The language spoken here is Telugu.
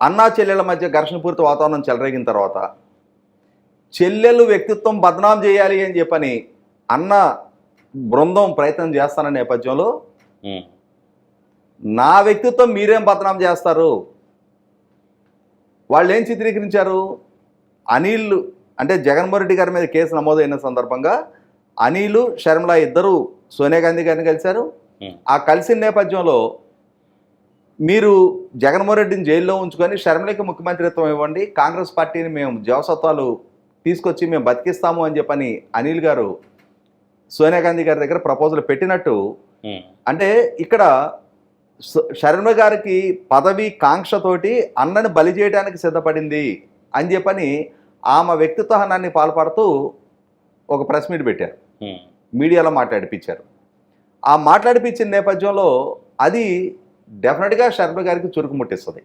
అన్నా చెల్లెల మధ్య ఘర్షణపూరిత వాతావరణం చెలరేగిన తర్వాత చెల్లెలు వ్యక్తిత్వం బదనాం చేయాలి అని చెప్పని అన్న బృందం ప్రయత్నం చేస్తాన నేపథ్యంలో నా వ్యక్తిత్వం మీరేం బదనాం చేస్తారు? వాళ్ళు ఏం చిత్రీకరించారు? అనిల్ అంటే జగన్మోహన్ రెడ్డి గారి మీద కేసు నమోదైన సందర్భంగా అనిల్ షర్మిల ఇద్దరు సోనియా గాంధీ గారిని కలిశారు. ఆ కలిసిన నేపథ్యంలో మీరు జగన్మోహన్ రెడ్డిని జైల్లో ఉంచుకొని షర్మిలకి ముఖ్యమంత్రిత్వం ఇవ్వండి కాంగ్రెస్ పార్టీని మేము జవసత్వాలు తీసుకొచ్చి మేము బతికిస్తాము అని చెప్పని అనిల్ గారు సోనియా గాంధీ గారి దగ్గర ప్రపోజల్ పెట్టినట్టు అంటే ఇక్కడ శర్మ గారికి పదవి కాంక్షతోటి అన్నని బలి చేయడానికి సిద్ధపడింది అని చెప్పని ఆమె వ్యక్తిత్వ హనాన్ని పాల్పడుతూ ఒక ప్రెస్ మీట్ పెట్టారు. మీడియాలో మాట్లాడిపించారు. ఆ మాట్లాడిపించిన నేపథ్యంలో అది డెఫినెట్గా శర్మ గారికి చురుకు ముట్టిస్తుంది.